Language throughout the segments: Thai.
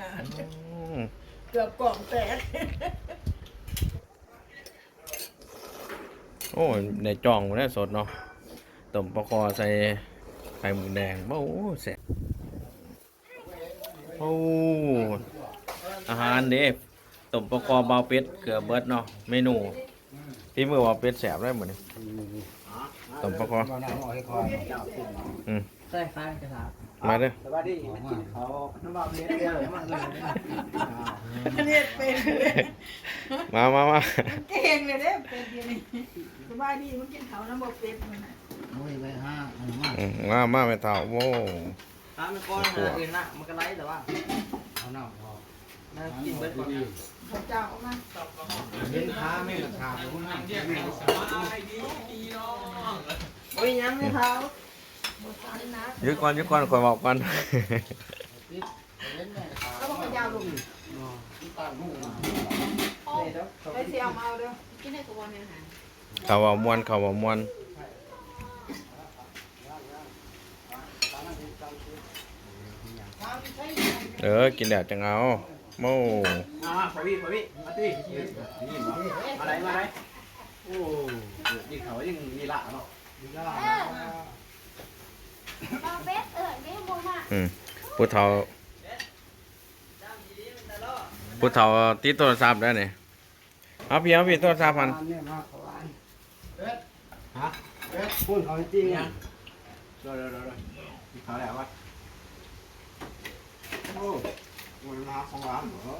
นาดอืมเกือบกล่องแตกโอ้ยในจองมันได้สดเนาะต้มปลาคอใส่ไข่หมูแดงโอ้แซ่บโอ้อาหารเด้ต้มปลาคอเบาเป็ดเกลือเบิดเนาะเมนูที่มือเบาเป็ดแซ่บได้หมดนี่ต้มปลาคอ บ่น่าเอาให้คอย อืมใช่ฟ้าจะถาม มาเด้อสวัสดีมันกินเขาน้ำเบาเลี้ยงเดียวมันเลยอันนี้เป็นเลยมามามาเก่งเลยเด้เป็นเดียวนี่สบายดีมันกินเขาน้ำบกเป็ดมันน่ะโอ้ยไปห้าอันมาอืมมา มาไม่เท่าโว้ฟ้ามันก้อนหาอื่นนะมันก็ไล่แต่ว่าเอาหน้าพอน่ากินเบิร์ดก่อนเขาเจ้าเอามาเห็นขาไม่ราคาบ่น่าเรียกโอ้ยยังไม่เท้าบดสันนะ ยึดก่อนยึดก่อนคอยบอกก่อนแล้วมันก็ยาวลงตาหูไปเสียมาเอาเด้อกินได้ทุกวันเลยค่ะเขาว่ามวนเขาว่ามวนเออกินแดดจังเอาโม่อ่าพอพี่พอพี่มาตีนี่มาไหนมาไหนโอ้ยิงเขายิงมีละเนาะเราเบสเออไม่โมมา อืมผู้เฒ่าผู้เฒ่าติดโทรศัพท์ได้นี่เอาพี่เอาพี่โทรศัพท์พันเนี่ยมาเขาอันเอ๊ะฮะเอ๊ะพูดเขาจริงยังเดี๋ยวเดี๋ยวเดี๋ยวเขาแล้ววะโอ้มันมาของร้านเหรอ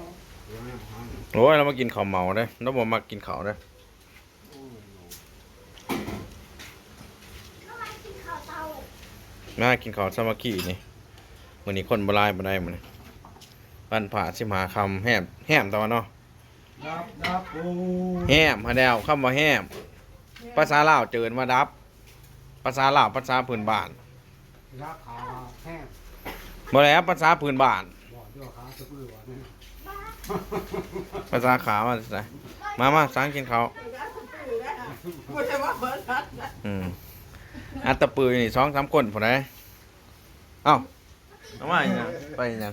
เดี๋ยวเนี่ยหาโอ้ยเรามากินข้าวเหมาได้เราบอกมากินข้าวได้ ทำไมกินข้าวเตา มากินข้าวสามัคคีนี่มื้อนี้คนบ่หลายบ่ได้มื้อนี้บ้านผ่าสิมหาคำแฮมแฮมตะวันเนาะดับดับโอ้แฮมหาแนวคำว่าแฮมภาษาลาวเจินว่าดับ ภาษาลาวภาษาพื้นบ้านราคาแห้งบ่แล้วภาษาพื้นบ้านบอกด้วยขาสะอื้อว่าเนี่ยภาษาขาวมาใส่มามาสั่งกินข้าวไม่ใช่ว่าเบิร์ดนัดนะอืมอัตตะปือนี่สองสามคนผู้ใดเอ้าเอามาอีกนะไปอีกนะ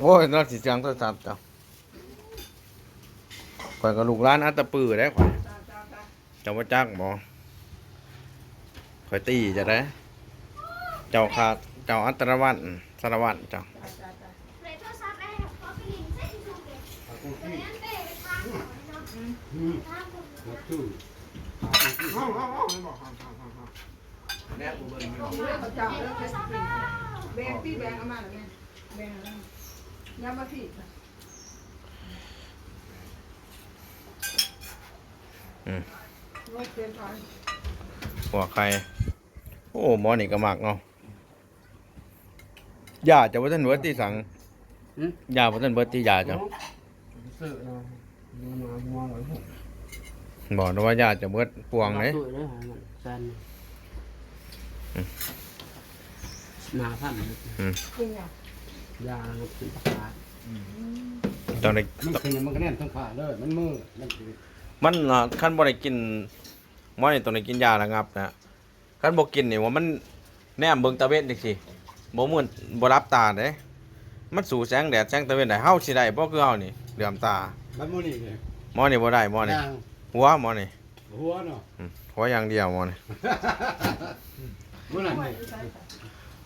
โอ้ยนอกสิจังโทรศัพท์จ้ะข่อยก็ลูกร้านอัตตะปือได้ข่อยเจ้าว่าจักบ่ข่อยตีจะได้ เจ้าขาดเจ้าอัตรวันสารวัตรเจ้าเลยโทรศัพท์แม่ก็ไปลิงเส้นถูกเลยขากูแต่ที่นั้นเตะไปทางก่อนเนาะอืม ทางคนหัวตู้ขากูที่ห้องห้องห้องไม่บอกห้องห้องห้องห้องเนี่ยกูเบิร์ดไม่เรื่องเขาเจ้าเรื่องโทรแค่ศัพท์ปีแล้วแบงพี่แบงเอามาหรือไงแบงอะไรยามาพี่นะงดเปลี่ยนไปหัวใคร โอ้หมอนี่ก็มักเนาะยาจะว่าท่านเบิร์ตที่สั่งยาว่าท่านเบิร์ตที่ยาจ้ะเสือเนาะมัวมัวไว้พวกบอกนะว่ายาจะเบิร์ตปวงเลยสวยเลยหามันจั นหนาพันจริงอะยาเป็นปลาตอนนี้มันคือมันก็แน่นทั้งขาเลยมันมือมันคือมันอะขั้นบ่ได้กินหมอนี่ต้องได้กินยาระงับนะขั้นบ่กินนี่ว่ามันแนมเบิ่งตะเวนจังซี่บ่มื่นบ่รับตาเด้มันสู่แสงแดดแสงตะเวนได้เฮาสิได้บ่คือเฮานี่เหลื่อมตามันมือนี่เลยหมอนี่บ่ได้หมอนี่ยางหัวหมอนี่หัวเนาะอืมหัวอย่างเดียวหมอนี่ มือนั่นไม่นี่ใช่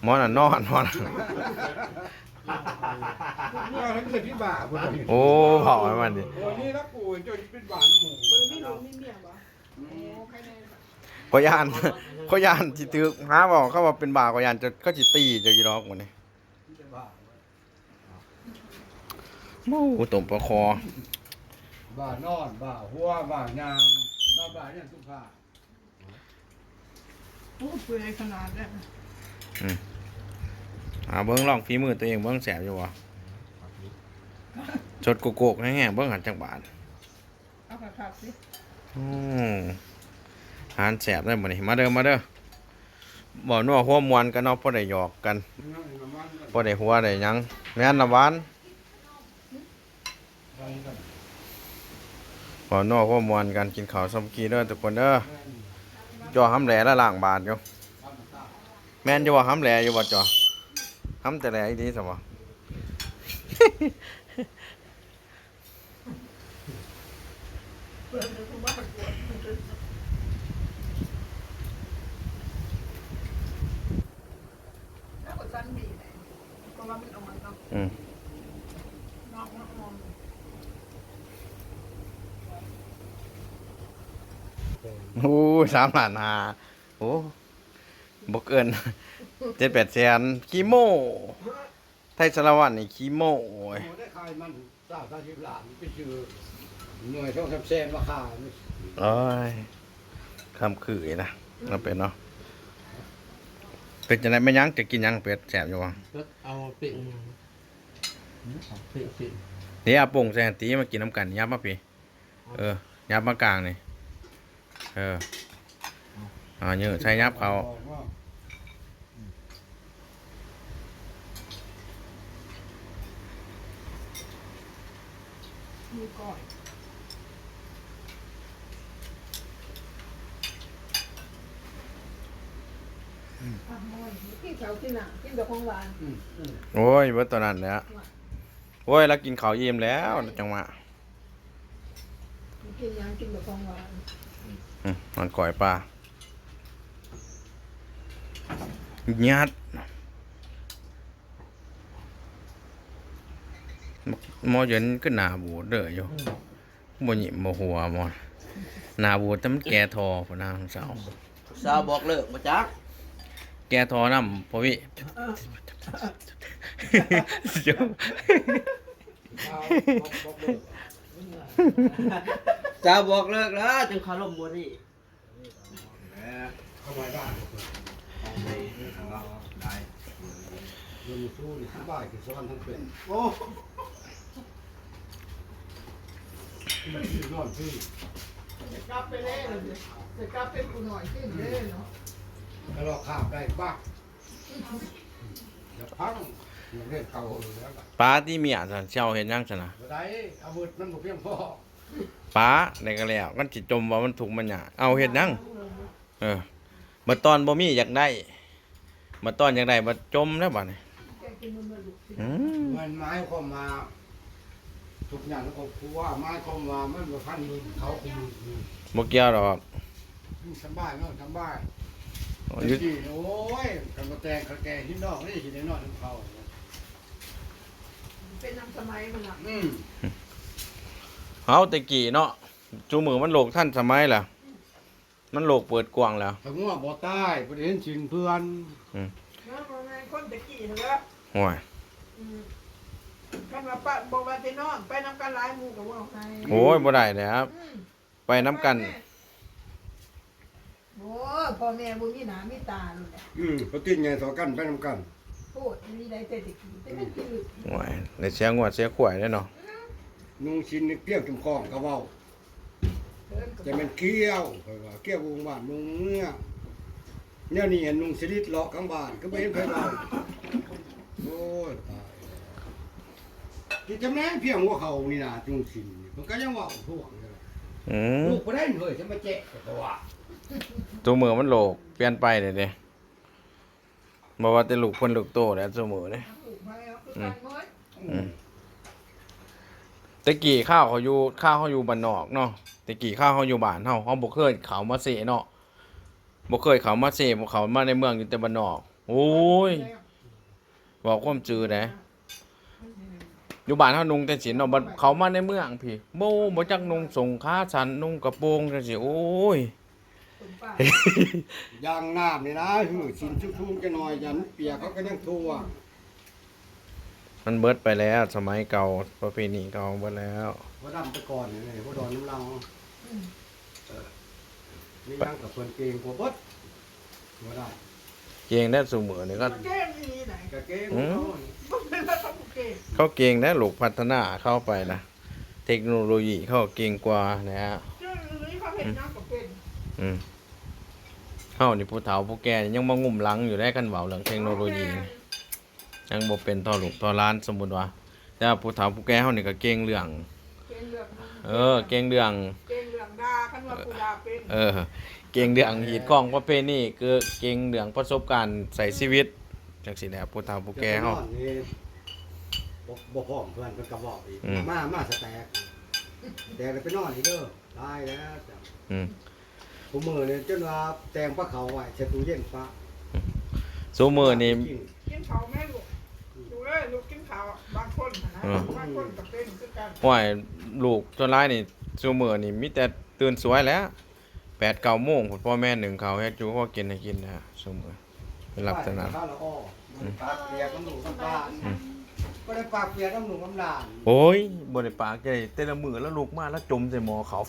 หมอนั่นนอนหมอนั่นเราทั้งเคยพี่บ่าบ่ได้โอ้เผาให้มันดิโอ้นี่ละกูจนเป็นบ่าน้ำหมูบริมีหนูมีเมียบ่โอ้ใครแน่ขอยานขอยานสิตึกหาบอกเขาว่าเป็นบาขอยานจะเขาสิตีจะอยู่ดอกหมดนี่บ่าโอ้ต้มปลาคอ บ่านอนบ่าหัวบ่ายางบ่าบ่าเนี่ยสุภาพ โอ้เปื่อยขนาดนั้นอ่าเบิ่งลองฝีมือตัวเองเบิ่งแสบอยู่บ่ชดโกโกกแห้งๆเบิ่งหันจังบาทเอาขาขาดสิอืมหานแสบได้บ่นี่มาเด้อมาเด้อบ่นัวหัวมวนกันเนาะพอได้หยอกกันพอได้หัวได้หยังแม่นน้ำหวานบ่นัวหัวมวนกันกินข้าวซ้ำกี้เด้อทุกคนเด้อ จ่อหำแหลละล่างบาทอยู่แม่นอยู่ว่าหำแหลอยู่บ่จ่อหำแต่แหลอีดีซะบ่เเปิดเลยคุณว่าปวดแล้วก็สั้นดีเลยเพราะว่ามันอ่อนเนาะอืมนอกนอกนอกโอ้ ยสามล้านห้าโอ้บ่เกินเจ็ดแปดแสนขี้โม่ไทยสารวัตรนี่ขี้โม่โอ้ยโอ้ได้ขายมันสาวสาวสิบล้านเป็นชื่อหน่วยช่องแซมแซมราคาโอ้ยคำคือนะเราเป็นเนาะเป็ดจะได้ไม่ยั้งจะกินยังเป็ดแสบอยู่วะเอาปิ่งปิ่งปิ่งเดี๋ยวเอาโป่งใส่หันตีมากินน้ำกันยับมาพี่เออยับมากลางนี่เออ อ่าเยอะใช้ยับเขามีก่อยอะมอยเขากินอะกินกับของหวานโอ้ยเบิดตอนนั้นแหล้ว โอ้ยแล้วกินข้าวอิ่มแล้วจังหวะกินยังกินกับของหวาน อืมมันก่อยปลา ยัดหมอเย็นก็หนาบูดเด้ออยู่บ่หยิบบ่หัวหมอหนาบูดแต่มันแก่ทอพุ่นนางสาวสาวบอกเลิกมาจักแก่ทอนำพ่อพี่เดี๋ยวเอาบอกบอกเลยสาวบอกเลิกแล้วจึงคารมบ่นี่เข้ามาบ้าน เลยเงินสู้นี่สบายคือสวรรค์ทั้งเป็นโอ้มันคือนอนที่จะกลับไปเล่เลยจะกลับเป็นกูหน่อยขึ้นเล่เนาะกระลอกขาบได้บ้างจะพังอย่างเล่นเก่าอยู่แล้วล่ะป้าที่เมียสันเจ้าเห็นยังซะนะได้อาวุธมันบ่เพียงพอป้าได้ก็แล้วมันสิตจมว่ามันถูกข์มันหยาเอาเฮ็ดยังเออบัดตอนบ่มีอยากได้ บัดตอนอยากได้บัดจมแล้วบัดนี้แกกินมันมาลุกอืมมันไม้เข้ามาทุกอย่างก็คือว่าไม้เข้ามามันบ่ทันมือเขาคือมือบ่เกี่ยวดอกสบายเนาะสบายอยู่ดีโอ้ยกันมาแต่งกระแกที่นอกนี่สิได้นอนน้ำเขาเป็นน้ำสมัยมันละอืม เฮาแต่กี้เนาะจูมือมันโลกท่านสมัยล่ะ มันโลกเปิดกว้างแล้วถ้างัวบ่ตายบ่ได้เห็นชินเพื่อนแล้วมันคนตะกี้เหรอโอ้ยกันว่าปะบอกว่าจะนอนไปน้ำกันหลายหมู่กับว่าไงโอ้ยบ่ได้แล้วไปน้ำกัน โอ้พ่อแม่บุญมีหนามีตาเลยแหละอืมเขาติดไงต่อกันไปนำกันพูดมีได้แต่ตะกี้แต่ไม่กินลึกโอ้ยได้เสียงวดเสียขวายได้เนาะ นุ่งชินนี่เกลี้ยวจุ่มคองก็เว้า เดินกับแต่มันเกี้ยวเพิ่นว่าเกี้ยววงบ้านนุ่งเมื่อเนี่ยนี่เห็นนุ่งสลิดเลาะข้างบ้านก็บ่เห็นไผเว้าโอ้ยตายที่จำแนงเพียงหัวเขานี่นะจุงชินนี่มันก็ยังเว้าท่วงอยู่อืมลูกบ่ได้เฮ้ยจะมาแจ๊ะก็ว่าตัวมือมันโลกเปลี่ยนไปเด้เด้บ่ว่าแต่ลูกเพิ่นลูกโตแล้วซุมื้อเด้ปลูกมาแล้วคือกันน้อยอืมแตะกี้ข้าวเขาอยู่ข้าวเขาอยู่บ้านนอกเนาะตะกี้ข้าวเขาอยู่บ้านเฮาเขาบ่เคยเขามาเสเนาะบ่เคยเขามาเสบ่เขามาในเมืองอยู่แต่บ้านนอกโอ้ยบอกความจือเด้อยู่บ้านเฮานุ่งแต่สินเนาะบัดเขามาในเมืองพี่บ่บ่จักนุ่งสงขาสันนุ่งกระโปรงจังซี่โอ้ยยางน้ำนี่นะหือชินชุ่มๆจะหน่อยยันเปียกเขาก็ยังทั่ว มันเบิดไปแล้ว สมัยเก่าประเพณีเก่าเบิดแล้วว่าดำแตะก่อนนี่ว่าดอนน้ำลังเออนี่ยังกับเพิ่นเกงกว่าเบดว่าได้เก่งได้ซุมื้อนี่ก็มันแก้มีไหนกะเกงของเขานี่มันเป็นว่าเขาเก่งเขาเก่งนะลูกพัฒนาเข้าไปนะเทคโนโลยีเขาเก่งกว่านะฮะเรื่องนี้เขาเห็นน้ำกับเป็นอืมเฮานี่ผู้เฒ่าผู้แก่นี่ยังมางุ่มหลังอยู่ได้กันเว้าเรื่องเทคโนโลยีนี่ ยังบ่เป็นต่อลูกต่อหล้านสมมุติว่าแต่ว่าผู้เฒ่าผู้แก่เฮานี่ก็เก่งเรื่อง เก่งเรื่องเออ เก่งเรื่อง เก่งเรื่องดาคันว่าปูดาเป็นเออ เก่งเรื่องหีดของประเพณีคือเก่งเรื่องประสบการณ์ใส่ชีวิตจังซี่แหละผู้เฒ่าผู้แก่เฮาจะไปนอนนี่ไปบ่บ่พร้อมเพื่อนเพิ่นก็บอกอีกอืมมา มาสแต็กแต่ไปนอนอีกเด้อตายแล้วจ้ะอืมผมมือเนี่ยจนว่าแตงปลาเขาไว้ใส่ตู้เย็นปลาซูมือนี่กิกินเขาแม่ลูกดูเลยลูกกินเขาบาง คนนะบางคนก็เป็นคือกันห้วยลูกจนร้ายนี่ซูมือนี่มีแต่ตื่นสวยแล้วแปดเก้าโมงพุ่นพ่อแม่หนึ่งเขาวเฮ็ดอยู่ก็กินให้กินนะฮะซูมือเป็นลักษณะข้าวละอ้อมันปลาเปียกน้ำหนูน้ำตาลก็ได้ปลาเปียกน้ำหนูน้ำตาลโอ้ยบ่ได้ปากใจแต่ละมือแล้วลูกมาแล้วจมใส่หมอเขา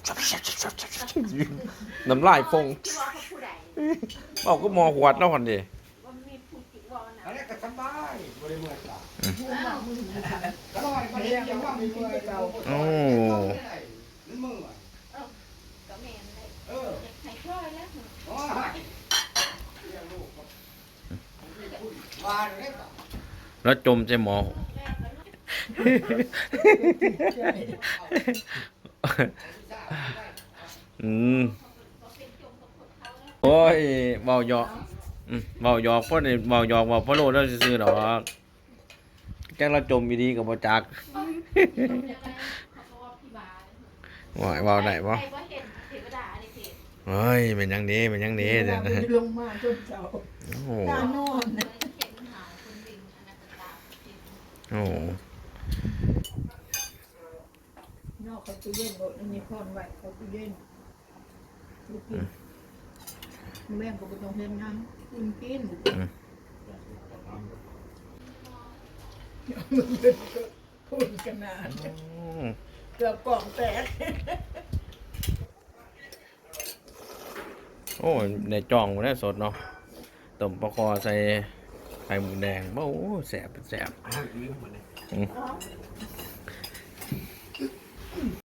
น้ำลายฟงที่ว่าเขาผู้ใดเอาก็หมอขวดแล้วคนเดีว่ามีผู้จิตว่านะอันนี้ก็สบาย โอ้แล้วจมใจหมออืมโอ้ยเบาหยอกเบาหยอกพ่อเนี่ยเบาหยอกเบาพ่อโลดแล้วซื้อหรอ จ้งเราจมอีดีกับบ่จักเขาก็ว่าพี่บาว่าเบาได้บ่ใครว่าเห็นเทวดาในเพจเฮ้ยเป็นหยังดีเป็นหยังดีเด้อนะลงมาจนเจ้าโอ้โหตานอนเห็นหาคนดิงอันนั้นก็ตามจริงโอ้โหนอกเขาตู้เย็นโดดมีคนไว้เขาตู้เย็นลูกกินแม่ก็บ่ต้องเฮ็ดงานกินกิน พูดกันนานเกือบกล่องแตกโอ้ยในจ่องมันได้สดเนาะต้มปลาคอใส่ไข่หมูแดงโอ้โหแสบแสบอะลืมหมดเลย